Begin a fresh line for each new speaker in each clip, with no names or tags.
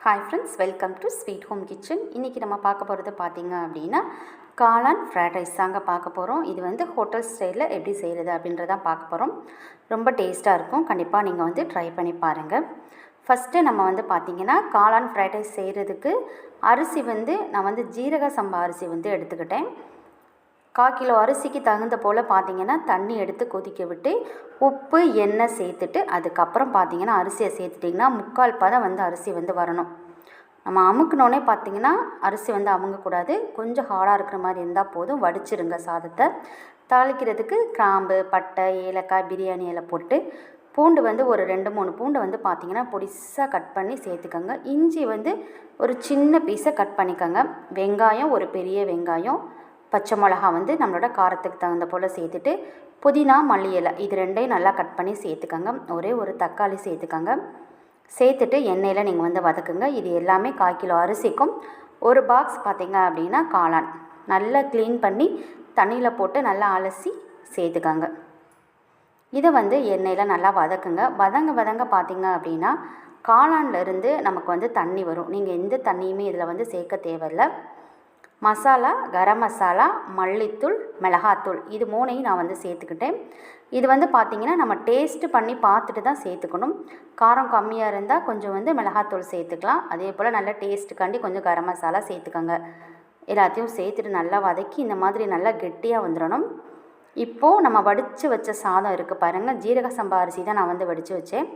Hi friends welcome to sweet home kitchen இன்றைக்கி நம்ம பார்க்க போகிறது பார்த்தீங்க அப்படின்னா காளான் ஃப்ரைட் ரைஸ் தாங்க பார்க்க போகிறோம் இது வந்து ஹோட்டல் ஸ்டைலில் எப்படி செய்கிறது அப்படின்றதான் பார்க்க போகிறோம் ரொம்ப டேஸ்ட்டாக இருக்கும். கண்டிப்பாக நீங்கள் வந்து ட்ரை பண்ணி பாருங்கள் ஃபஸ்ட்டு நம்ம வந்து பார்த்திங்கன்னா காளான் ஃப்ரைட் ரைஸ் செய்கிறதுக்கு அரிசி வந்து நான் வந்து ஜீரக சம்பா அரிசி வந்து எடுத்துக்கிட்டேன். கால் கிலோ அரிசிக்கு தகுந்த போல் பார்த்தீங்கன்னா தண்ணி எடுத்து கொதிக்க விட்டு உப்பு எண்ணெய் சேர்த்துட்டு அதுக்கப்புறம் பார்த்தீங்கன்னா அரிசியை சேர்த்துட்டிங்கன்னா முக்கால் பதம் வந்து அரிசி வந்து வரணும். நம்ம அமுக்குனோடனே பார்த்தீங்கன்னா அரிசி வந்து அமுங்கக்கூடாது. கொஞ்சம் ஹார்டாக இருக்கிற மாதிரி இருந்தால் போதும். வடிச்சிருங்க சாதத்தை. தாளிக்கிறதுக்கு கிராம்பு பட்டை ஏலக்காய் பிரியாணி இலை போட்டு பூண்டு வந்து ஒரு ரெண்டு மூணு பூண்டு வந்து பார்த்திங்கன்னா பொடிசாக கட் பண்ணி சேர்த்துக்கோங்க. இஞ்சி வந்து ஒரு சின்ன பீஸை கட் பண்ணிக்கோங்க. வெங்காயம் ஒரு பெரிய வெங்காயம் பச்சை மிளகா வந்து நம்மளோட காரத்துக்கு தகுந்த போல் சேர்த்துட்டு புதினா மல்லி இலை இது ரெண்டையும் நல்லா கட் பண்ணி சேர்த்துக்கோங்க. ஒரே ஒரு தக்காளி சேர்த்துக்கோங்க. சேர்த்துட்டு எண்ணெயில் நீங்கள் வந்து வதக்குங்க. இது எல்லாமே கால் கிலோ அரிசிக்கும். ஒரு பாக்ஸ் பார்த்திங்க அப்படின்னா காளான். நல்லா க்ளீன் பண்ணி தண்ணியில் போட்டு நல்லா அலசி சேர்த்துக்கோங்க. இதை வந்து எண்ணெயில் நல்லா வதக்குங்க. வதங்க வதங்க பார்த்திங்க அப்படின்னா காளான்லேருந்து நமக்கு வந்து தண்ணி வரும். நீங்கள் எந்த தண்ணியுமே இதில் வந்து சேர்க்க தேவையில்லை. மசாலா கரம் மசாலா மல்லித்தூள் மிளகாத்தூள். இது மூணையும் நான் வந்து சேர்த்துக்கிட்டேன். இது வந்து பார்த்திங்கன்னா நம்ம டேஸ்ட்டு பண்ணி பார்த்துட்டு தான் சேர்த்துக்கணும். காரம் கம்மியாக இருந்தால் கொஞ்சம் வந்து மிளகாத்தூள் சேர்த்துக்கலாம். அதே போல் நல்ல டேஸ்ட்டுக்காண்டி கொஞ்சம் கரம் மசாலா சேர்த்துக்கோங்க. எல்லாத்தையும் சேர்த்துட்டு நல்லா வதக்கி இந்த மாதிரி நல்லா கெட்டியாக வந்துடணும். இப்போது நம்ம வடித்து வச்ச சாதம் இருக்குது பாருங்கள் ஜீரக சம்பா அரிசி தான் நான் வந்து வடித்து வச்சேன்.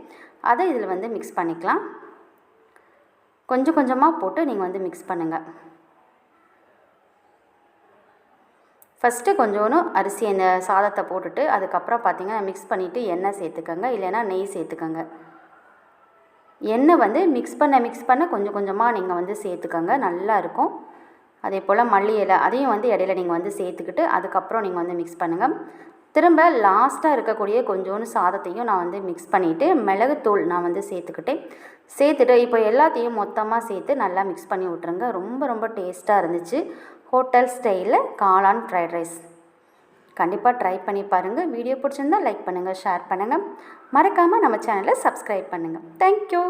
அதை இதில் வந்து மிக்ஸ் பண்ணிக்கலாம். கொஞ்சம் கொஞ்சமாக போட்டு நீங்கள் வந்து மிக்ஸ் பண்ணுங்கள் ஃபஸ்ட்டு கொஞ்சோன்னு அரிசி அந்த சாதத்தை போட்டுட்டு அதுக்கப்புறம் பார்த்திங்கன்னா மிக்ஸ் பண்ணிவிட்டு எண்ணெய் சேர்த்துக்கோங்க. இல்லைன்னா நெய் சேர்த்துக்கோங்க. எண்ணெய் வந்து மிக்ஸ் பண்ண மிக்ஸ் பண்ண கொஞ்சம் கொஞ்சமாக நீங்கள் வந்து சேர்த்துக்கோங்க. நல்லா இருக்கும். அதே போல் மல்லி இலை அதையும் வந்து இடையில நீங்கள் வந்து சேர்த்துக்கிட்டு அதுக்கப்புறம் நீங்கள் வந்து மிக்ஸ் பண்ணுங்கள் திரும்ப லாஸ்ட்டாக இருக்கக்கூடிய கொஞ்சோண்டு சாதத்தையும் நான் வந்து மிக்ஸ் பண்ணிவிட்டு மிளகுத்தூள் நான் வந்து சேர்த்துக்கிட்டேன். சேர்த்துட்டு இப்போ எல்லாத்தையும் மொத்தமாக சேர்த்து நல்லா மிக்ஸ் பண்ணி விட்ருங்க ரொம்ப ரொம்ப டேஸ்ட்டாக இருந்துச்சு. ஹோட்டல் ஸ்டைலில் காளான் ஃப்ரைட் ரைஸ் கண்டிப்பாக ட்ரை பண்ணி பாருங்கள். வீடியோ பிடிச்சிருந்தா லைக் பண்ணுங்கள் ஷேர் பண்ணுங்கள். மறக்காமல் நம்ம சேனலை சப்ஸ்கிரைப் பண்ணுங்கள். தேங்க்யூ